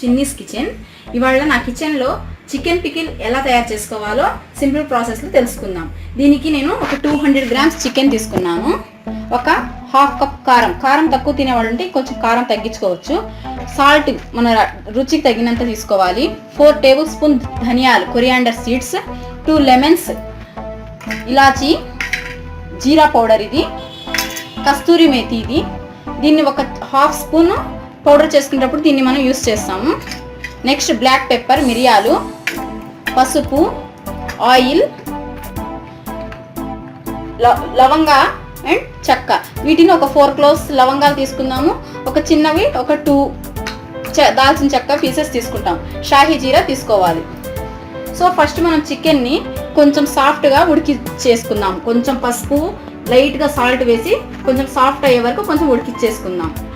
Chinni's kitchen ఇవాళ నా కిచెన్లో చికెన్ పికిల్ ఎలా తయారు చేసుకోవాలో సింపుల్ ప్రాసెస్లో తెలుసుకుందాం. దీనికి నేను ఒక టూ హండ్రెడ్ గ్రామ్స్ చికెన్ తీసుకున్నాను. ఒక హాఫ్ కప్ కారం. కారం తక్కువ తినేవాళ్ళు ఉంటే కొంచెం కారం తగ్గించుకోవచ్చు. సాల్ట్ మన రుచికి తగినంత తీసుకోవాలి. ఫోర్ టేబుల్ స్పూన్ ధనియాలు కొరియాండర్ సీడ్స్ టూ లెమన్స్ ఇలాచి జీరా పౌడర్ ఇది కస్తూరి మేతి ఇది. దీన్ని ఒక హాఫ్ స్పూన్ పౌడర్ చేసుకునేటప్పుడు దీన్ని మనం యూస్ చేస్తాము. నెక్స్ట్ బ్లాక్ పెప్పర్ మిరియాలు పసుపు ఆయిల్ ల- లవంగా అండ్ చెక్క. వీటిని ఒక ఫోర్ క్లోవ్స్ లవంగాలు తీసుకుందాము. ఒక చిన్నవి ఒక టూ దాల్చిన చెక్క పీసెస్ తీసుకుంటాం. షాహీ జీరా తీసుకోవాలి. సో ఫస్ట్ మనం చికెన్ని కొంచెం సాఫ్ట్గా ఉడికి చేసుకుందాం. కొంచెం పసుపు లైట్గా సాల్ట్ వేసి కొంచెం సాఫ్ట్ అయ్యే వరకు కొంచెం ఉడికిచ్చేసుకుందాం.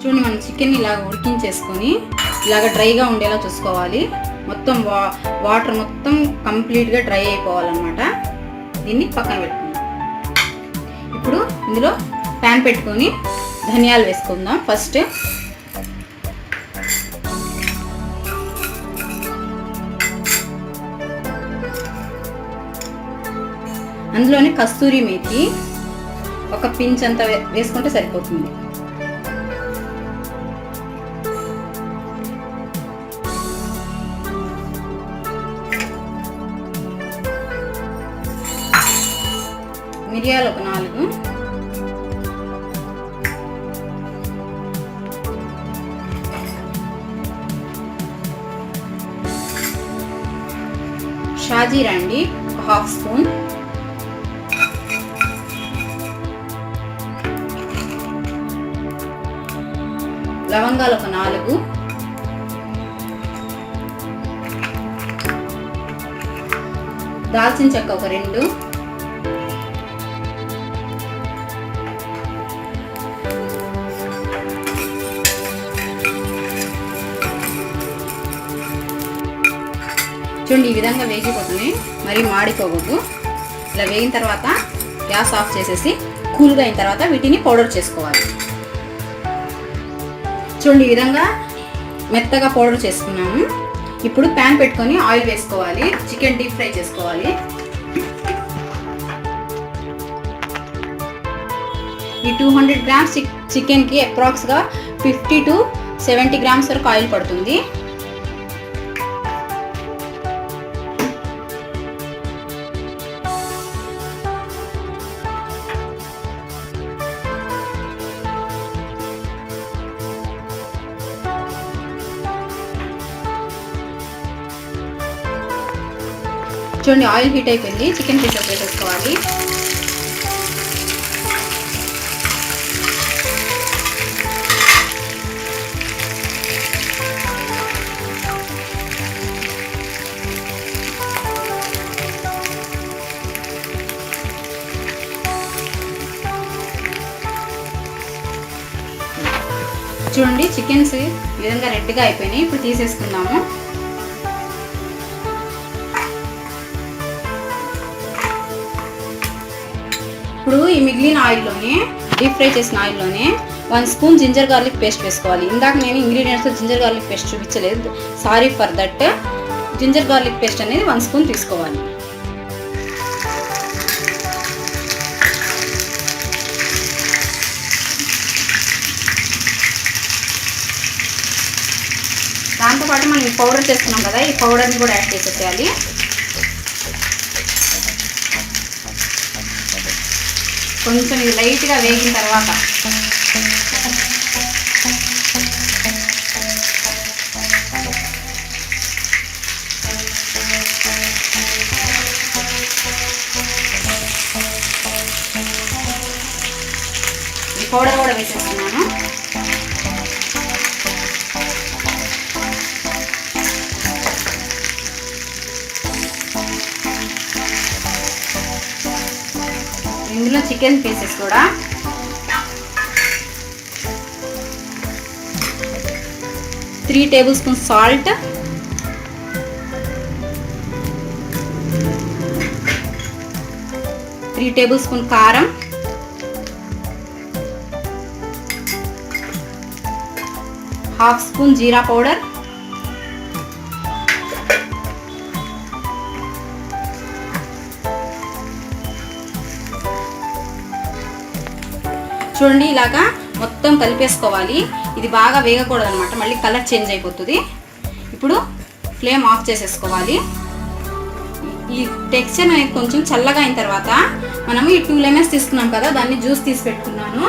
చూడండి మనం చికెన్ ఇలాగ ఉడికించేసుకొని ఇలాగ డ్రైగా ఉండేలా చూసుకోవాలి. మొత్తం వా వాటర్ మొత్తం కంప్లీట్గా డ్రై అయిపోవాలన్నమాట. దీన్ని పక్కన పెట్టుకుందాం. ఇప్పుడు ఇందులో ప్యాన్ పెట్టుకొని ధనియాలు వేసుకుందాం. ఫస్ట్ అందులోనే కస్తూరి మేతి ఒక పించ్ అంత వేసుకుంటే సరిపోతుంది. మిరియాలు ఒక నాలుగు. షాజీరా అండి హాఫ్ స్పూన్. లవంగాలు ఒక నాలుగు. దాల్చిన చెక్క ఒక రెండు. చూడండి ఈ విధంగా వేగిపోతుంది. మరి మాడిపోకూడదు. ఇలా వేగిన తర్వాత గ్యాస్ ఆఫ్ చేసేసి కూల్గా అయిన తర్వాత వీటిని పౌడర్ చేసుకోవాలి. చూడండి ఈ విధంగా మెత్తగా పౌడర్ చేసుకున్నాము. ఇప్పుడు ప్యాన్ పెట్టుకొని ఆయిల్ వేసుకోవాలి. చికెన్ డీప్ ఫ్రై చేసుకోవాలి. ఈ టూ హండ్రెడ్ గ్రామ్స్ చికెన్కి అప్రాక్స్గా ఫిఫ్టీ టు సెవెంటీ గ్రామ్స్ వరకు ఆయిల్ పడుతుంది. చూడండి ఆయిల్ హీట్ అయిపోయింది. చికెన్ పీసెస్ వేసేసుకోవాలి చూడండి చికెన్స్ ఈ విధంగా రెడ్గా అయిపోయినాయి. ఇప్పుడు తీసేసుకుందాము. ఇప్పుడు ఈ మిగిలిన ఆయిల్లోనే డీప్ ఫ్రై చేసిన ఆయిల్లోనే one spoon ginger garlic paste వేసుకోవాలి. ఇందాక నేను ఇంగ్రీడియంట్స్ జింజర్ గార్లిక్ పేస్ట్ చూపించలేదు. Sorry for that ginger garlic paste అనేది వన్ స్పూన్ తీసుకోవాలి. పౌడర్ చేస్తున్నాం కదా ఈ పౌడర్ని కూడా యాడ్ చేసేసేయాలి. కొంచెం ఇది లైట్గా వేగిన తర్వాత పౌడర్ కూడా వేసేస్తున్నాను. ఇందులో చికెన్ పీసెస్ కూడా. Three tablespoon salt. Three tablespoon కారం. హాఫ్ స్పూన్ జీరా పౌడర్. చూడండి ఇలాగా మొత్తం కలిపేసుకోవాలి. ఇది బాగా వేగకూడదు అనమాట మళ్ళీ కలర్ చేంజ్ అయిపోతుంది. ఇప్పుడు ఫ్లేమ్ ఆఫ్ చేసేసుకోవాలి. ఈ టెక్స్చర్ అనేది కొంచెం చల్లగా అయిన తర్వాత మనం ఈ టూ లెమన్స్ తీసుకున్నాం కదా దాన్ని జ్యూస్ తీసి పెట్టుకున్నాను.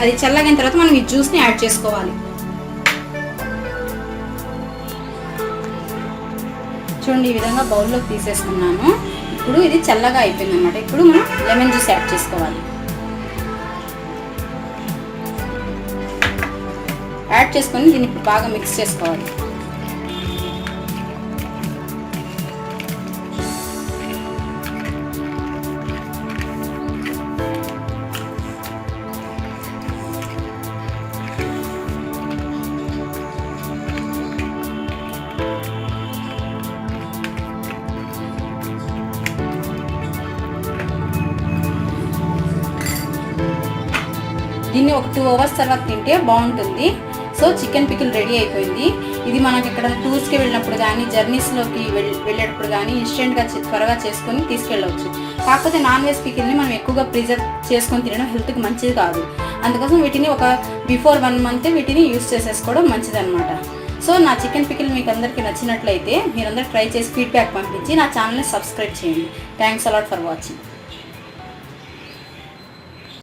అది చల్లగా అయిన తర్వాత మనం ఈ జ్యూస్ని యాడ్ చేసుకోవాలి. చూడండి ఈ విధంగా బౌల్లోకి తీసేసుకున్నాను. ఇప్పుడు ఇది చల్లగా అయిపోయింది అనమాట ఇప్పుడు మనం లెమన్ జ్యూస్ యాడ్ చేసుకోవాలి. యాడ్ చేసుకొని దీన్ని ఇప్పుడు బాగా మిక్స్ చేసుకోవాలి. దీన్ని ఒక టూ అవర్స్ తర్వాత తింటే బాగుంటుంది. సో చికెన్ పికిల్ రెడీ అయిపోయింది. ఇది మనకి ఇక్కడ టూర్స్కి వెళ్ళినప్పుడు కానీ జర్నీస్లోకి వెళ్ళేటప్పుడు కానీ ఇన్స్టెంట్గా త్వరగా చేసుకొని తీసుకెళ్ళవచ్చు. కాకపోతే నాన్ వెజ్ పికిల్ని మనం ఎక్కువగా ప్రిజర్వ్ చేసుకొని తినడం హెల్త్కి మంచిది కాదు. అందుకోసం వీటిని ఒక బిఫోర్ వన్ మంత్ వీటిని యూస్ చేసేసుకోవడం మంచిది అనమాట సో నా చికెన్ పికిల్ మీకు అందరికీ నచ్చినట్లయితే మీరందరూ ట్రై చేసి ఫీడ్బ్యాక్ పంపించి నా ఛానల్ని సబ్స్క్రైబ్ చేయండి. Thanks a lot for watching